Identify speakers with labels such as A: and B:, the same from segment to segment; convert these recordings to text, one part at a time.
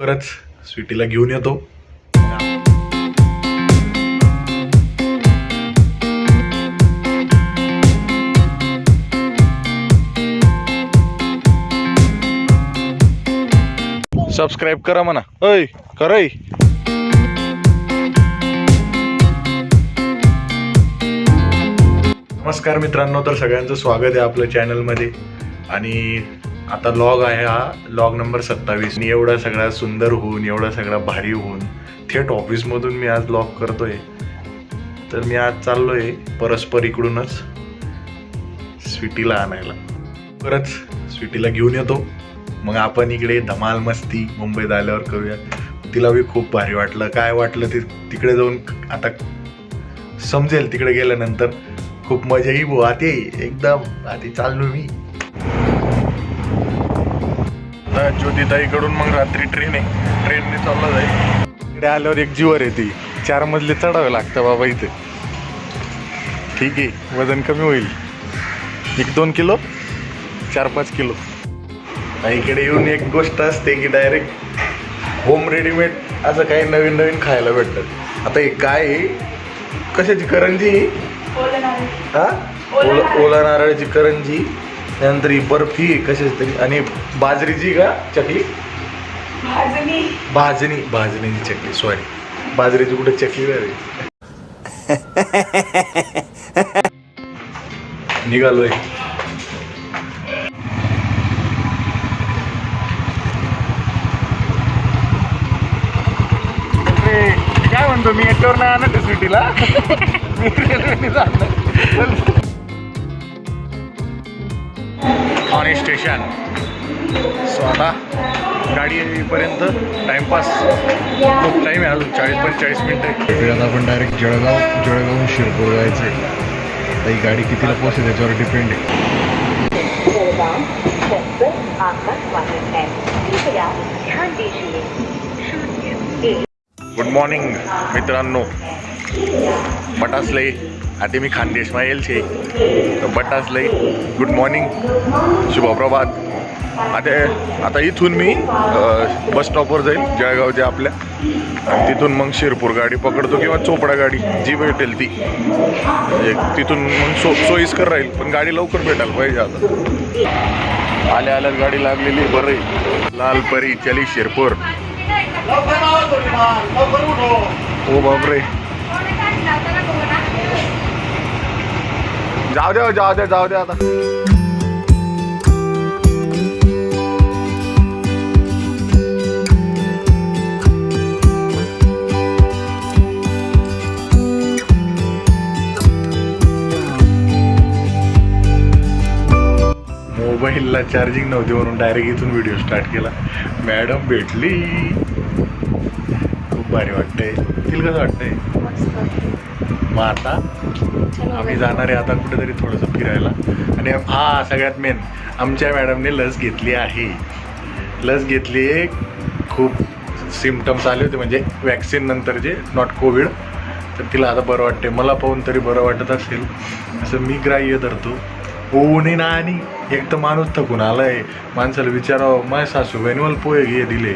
A: लवकरच स्वीटीला घेऊन येतो. सबस्क्राईब करा म्हणा. अय करय नमस्कार मित्रांनो तर सगळ्यांचं स्वागत आहे आपल्या चॅनलमध्ये आणि आता लॉग आहे हा लॉग नंबर सत्तावीस. मी एवढा सगळा सुंदर होऊन एवढा सगळा भारी होऊन थेट ऑफिसमधून मी आज लॉग करतोय. तर मी आज चाललोय परस्पर इकडूनच स्वीटीला आणायला. परत स्वीटीला घेऊन येतो. मग आपण इकडे धमाल मस्ती मुंबईत आल्यावर करूया. तिला बी खूप भारी वाटलं. काय वाटलं ते तिकडे जाऊन आता समजेल तिकडे गेल्यानंतर. खूप मजा येई भाऊ आते एकदम आधी चाललो मी. ज्योतिताईकडून मग रात्री ट्रेन आहे. ट्रेनने चालला जाईल. इकडे आल्यावर एक जीवर येते चार मजले चढावे लागतं बाबा इथे. ठीक आहे वजन कमी होईल. एक दोन किलो चार पाच किलो. इकडे येऊन एक गोष्ट असते की डायरेक्ट होम रेडीमेड असं काही नवीन नवीन खायला भेटतं. आता हे काय? कशाची करंजी? हा? ओला ओला नारळाची करंजी. त्यानंतर ही बर्फी कशाची तरी. आणि बाजरीची का चकली?
B: भाजणी.
A: भाजणी भाजणीची चकली सॉरी बाजरीची कुठे चकली वेगळी निघालोय. काय म्हणतो मी याच्यावर नाही आणत सिटीला. मी रेल्वेने जाणार ऑन स्टेशन. सो आता गाडी येईपर्यंत टाइमपास खूप टाईम आहे अजून चाळीस पंचेचाळीस मिनटं
C: आता आपण डायरेक्ट जळगाव जळगावहून शिरपूर जायचं आहे आता ही गाडी कितीला पोहोचेल त्याच्यावर डिपेंड आहे.
D: है
A: गुड मॉर्निंग मित्रांनो. बटासलय આતે मी ખાન દેશમાએલ છે बटास लई. गुड मॉर्निंग शुभप्रभात. आता आता इथून मी बस स्टॉपवर जाईल जळगावच्या आपल्या. आणि तिथून मग शिरपूर गाडी पकडतो किंवा चोपडा गाडी जी भेटेल ती. एक तिथून मग सो सोयीस्कर राहील पण गाडी लवकर भेटायला पाहिजे आता. आल्या आल्याच गाडी लागलेली बरे लाल परी चली शिरपूर. ओ बापरे. जाऊ द्या जाऊ द्या जाऊ द्या आता. मोबाईलला चार्जिंग नव्हती म्हणून डायरेक्ट इथून व्हिडिओ स्टार्ट केला. मॅडम भेटली. खूप भारी वाटतंय. तिला कसं वाटतंय. मग आता आम्ही जाणार आहे आता कुठेतरी थोडंसं फिरायला. आणि हा सगळ्यात मेन आमच्या मॅडमने लस घेतली आहे. लस घेतली आहे खूप सिमटम्स आले होते म्हणजे वॅक्सिन नंतरचे नॉट कोविड तर तिला आता बरं वाटते मला पाहून तरी बरं वाटत असेल. असं मी ग्राह्य धरतो. नये ना आणि एक तर माणूस थकून आलाय. माणसाला विचारावं माझ्या सासूबाईने मला पोहे घे दिले.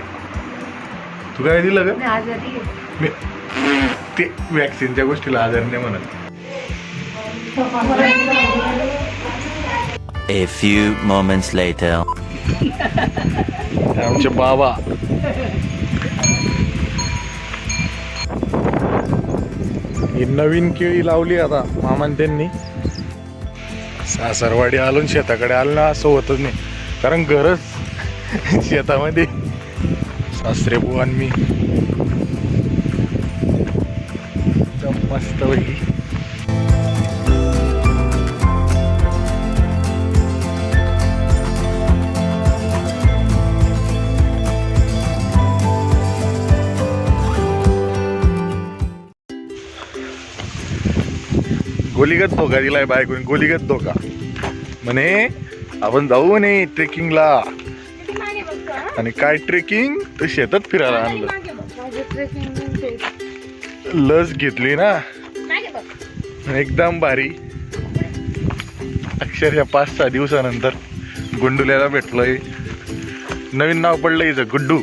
A: तू काय दिलं का मी ते वॅक्सिनच्या गोष्टीला आजार नाही म्हणत.
E: A few moments later.
A: आमचे बाबा. ही नवीन केळी लावली आता मामान त्यांनी. सासरवाडी आलो न शेताकडे आलो ना असं होतच नाही. कारण गरज शेतामध्ये. सासरे बुवान मी. एकदम मस्त पैकी गोलीगत धोका दिलाय बायकोने गोलीगत धोका. म्हणे आपण जाऊ म्हणे ट्रेकिंगला. आणि काय ट्रेकिंग? तर शेतात फिरायला आणलं. लस घेतली ना. एकदम भारी. अक्षरशः पाच सहा दिवसानंतर गुंडुल्याला भेटलोय. नवीन नाव पडलं हिचं गुड्डू.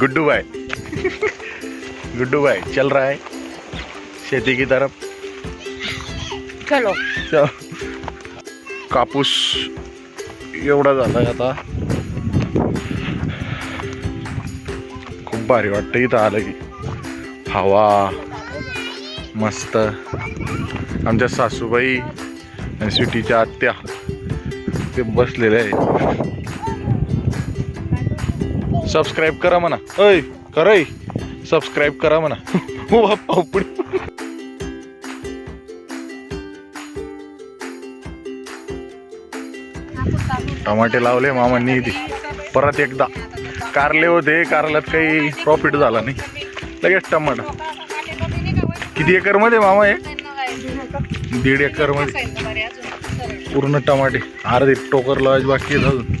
A: गुड्डू भाई गुड्डू भाई चल रहा है शेती की तरफ.
B: चलो.
A: चल. कापूस एवढा झालाय आता. खूप भारी वाटतं इथं आलं की. हवा. मस्त. आमच्या सासूबाई आणि सिटीच्या आत्या ते बसलेले आहे सबस्क्राईब करा म्हणा. अय करय सबस्क्राईब करा म्हणा. हो बाप्पा पुढे टमाटे लावले मामांनी इथे. परत एकदा. कारले होते कारल्यात काही प्रॉफिट झाला नाही. लगेच टमाटा किती एकरमध्ये मामा आहे दीड एकरमध्ये. पूर्ण टमाटे. अर्धे टोकर लावायचे बाकी अजून.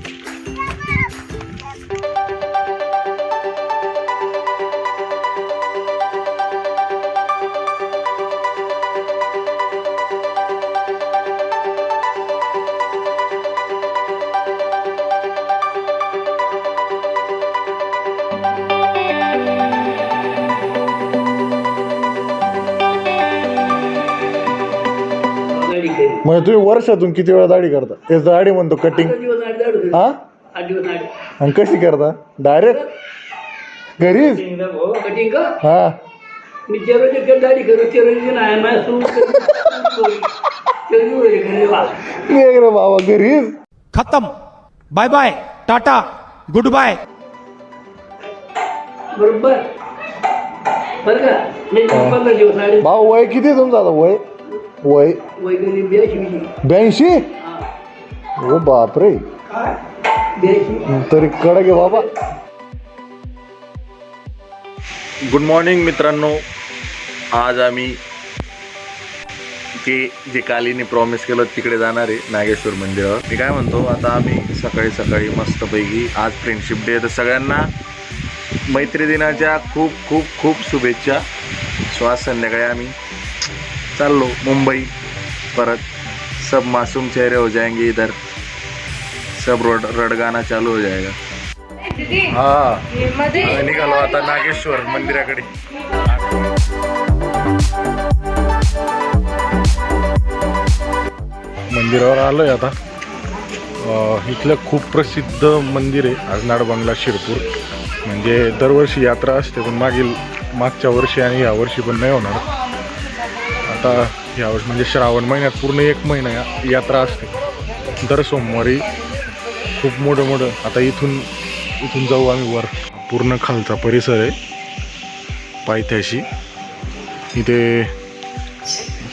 A: म्हणजे तुम्ही वर्षातून किती वेळा दाढी करता? तेच दाढी म्हणतो कटिंग हा? आणि कशी करता? डायरेक्ट घरीच?
B: का?
A: हा.
B: मी चेरोची दाढी करू चेरोची नाही माझ्या
A: एक रे बाबा घरीच?
F: खत्म. Bye bye tata good bye
B: बरोबर
A: भाऊ वय किती तुमचं आता? वय? वय
B: ब्याऐंशी.
A: ओ बापरे. तरी कडक आहे बाबा. गुड मॉर्निंग मित्रांनो. आज आम्ही ते जे कालीने प्रॉमिस केलं तिकडे जाणार आहे नागेश्वर मंदिरावर. मी काय म्हणतो आता आम्ही सकाळी सकाळी मस्तपैकी आज फ्रेंडशिप डे तर सगळ्यांना मैत्री दिनाच्या खूप खूप खूप शुभेच्छा. सो आज संध्याकाळी आम्ही. चाललो मुंबई परत सब मासूम चेहरे हो जाएंगे इधर। सब रोड रडगाना चालू हो जाएगा। हा। निघालो आता नागेश्वर मंदिराकडे। मंदिरावर आलोय आता। इथलं खूप प्रसिद्ध मंदिर आहे आजनाड बंगला शिरपूर. म्हणजे दरवर्षी यात्रा असते पण मागील मागच्या वर्षी आणि या वर्षी पण नाही होणार. आता यावेळेस म्हणजे श्रावण महिन्यात पूर्ण एक महिना या- यात्रा असते. दर सोमवारी खूप मोठं मोठं आता इथून इथून जाऊ आम्ही वर. पूर्ण खालचा परिसर आहे पायथ्याशी. इथे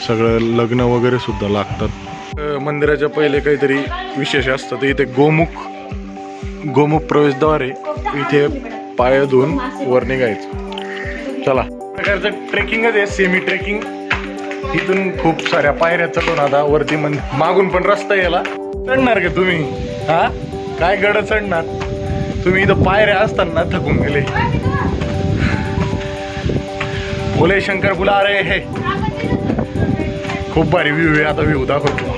A: सगळं लग्न वगैरे सुद्धा लागतात. मंदिराच्या पहिले काहीतरी विशेष असतं तर इथे गोमुख गोमुख प्रवेशद्वारे इथे पाय धुवून वर निघायचं. चला. प्रकारचं ट्रेकिंगच आहे सेमी ट्रेकिंग इथून खूप साऱ्या पायऱ्या चढून आता वरती मंद मागून पण रस्ता याला चढणार का तुम्ही? हा? काय गड चढणार? तुम्ही इथं पायऱ्या असताना थकून गेले. बोले शंकर बुला रे. हे. खूप भारी व्ह्यू आहे आता व्ह्यू दाखवतो.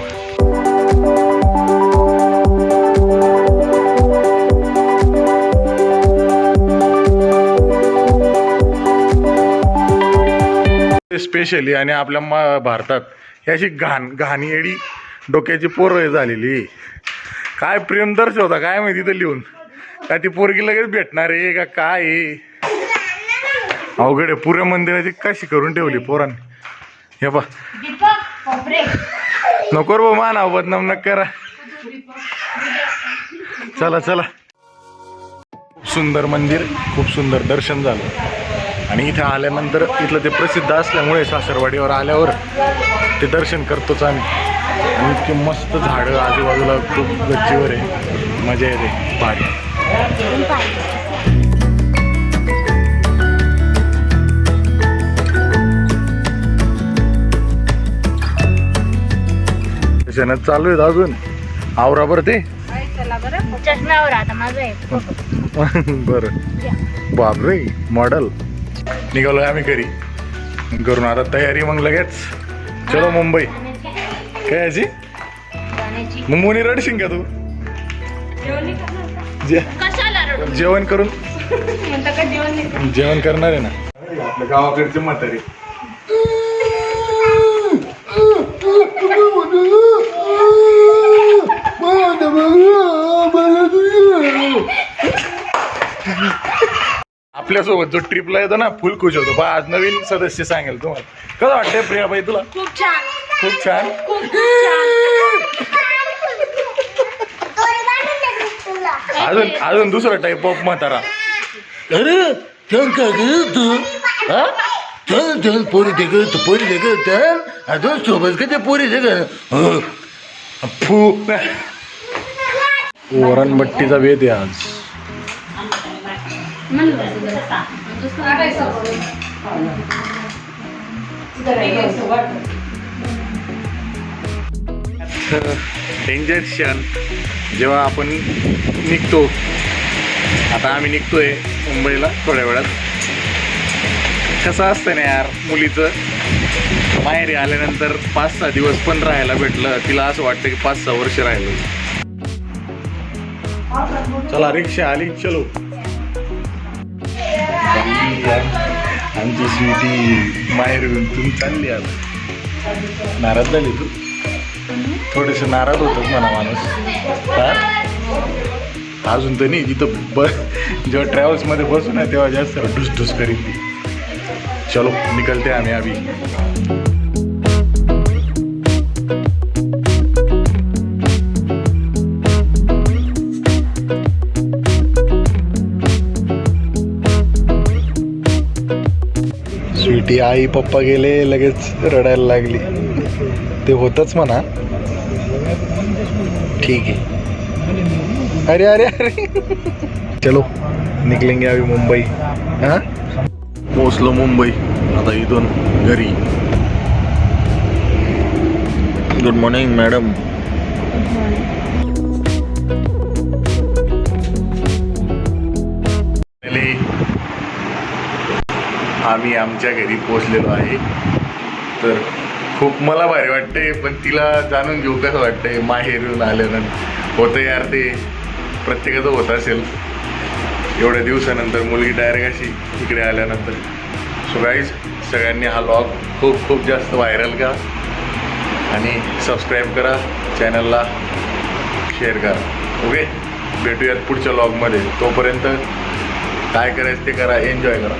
A: स्पेशली आणि आपल्या मा भारतात ही अशी घाण घाणी येडी डोक्याची पोरं झालेली. काय प्रेम दर्शवता काय माहिती इथं लिहून? काय ती पोरगी लगेच भेटणार आहे का काय आहे? अवघड आहे पुऱ्या मंदिराची कशी करून ठेवली पोरांनी? हे बा नको रे भाऊ मानाव बदनाम न करा. चला चला. खूप सुंदर मंदिर खूप सुंदर दर्शन झालं. आणि इथे आल्यानंतर इथलं ते प्रसिद्ध असल्यामुळे सासरवाडीवर आल्यावर ते दर्शन करतोच आम्ही. आणि इतके मस्त झाडं आजूबाजूला खूप गच्चीवर आहे. मजा येते. भारी दर्शनात चालू आहेत अजून. आवरा बरं ते. बरं. बापरे मॉडल निघालोय आम्ही घरी. करून आता तयारी मग लगेच. चलो मुंबई. काय याची मुंबईने रडशील का तू?
G: रडू?
A: जेवण करून?
G: जेवण
A: करणार आहे ना. आपल्या गावाकडचे म्हातारे. आपल्यासोबत जो ट्रिपला येतो ना फुल खुश होतो. बा आज नवीन सदस्य सांगेल तुम्हाला. कसं वाटतंय प्रियाबाई तुला?
G: खूप छान.
A: खूप छान?
G: खूप छान.
A: अजून अजून दुसरा टाईप ऑफ म्हातारा. अरे करत तू? हा? चल चल पोरी देखत पोरी देखत चल अजून सोबत का त्या पोरी देखत फू. वरणबट्टीचा वेद आहे आज. डेंजर क्षण जेव्हा आपण निघतो आता आम्ही निघतोय मुंबईला थोड्या वेळात. कसं असतं ना यार मुलीचं? माहेरी आल्यानंतर पाच सहा दिवस पण राहायला भेटलं तिला असं वाटतं की पाच सहा वर्ष राहिलं. चला रिक्षा आली चलो. आमची स्वीटी माहेर येऊन तुम्ही चालली आता नाराज झाली तू? थोडेस नाराज होतच म्हणा माणूस. हा? अजून तर नाही तिथं ब जेव्हा ट्रॅव्हल्समध्ये बसू ना तेव्हा जास्त ढुस ढुस करीत ती. चलो निकलते आम्ही अभी स्वीटी आई पप्पा गेले लगेच रडायला लागली. ते होतच म्हणा. ठीक आहे. अरे अरे अरे. चलो निकलेंगे अभी मुंबई. हाँ? पोचलो मुंबई आता इथून घरी. गुड मॉर्निंग मॅडम आम्ही आमच्या घरी पोचलेलो आहे. तर खूप मला भारी वाटते पण तिला जाणून घेऊ कसं वाटतंय माहेर येऊन आल्यानंतर होतं यार ते प्रत्येकाचं होत असेल. एवढ्या दिवसानंतर मुलगी डायरेक्ट अशी इकडे आल्यानंतर. सो गाईज सगळ्यांनी हा लॉग खूप खूप जास्त व्हायरल करा. आणि सबस्क्राईब करा चॅनलला शेअर करा. ओके भेटूयात पुढच्या लॉगमध्ये तोपर्यंत काय करायचं ते करा एन्जॉय करा.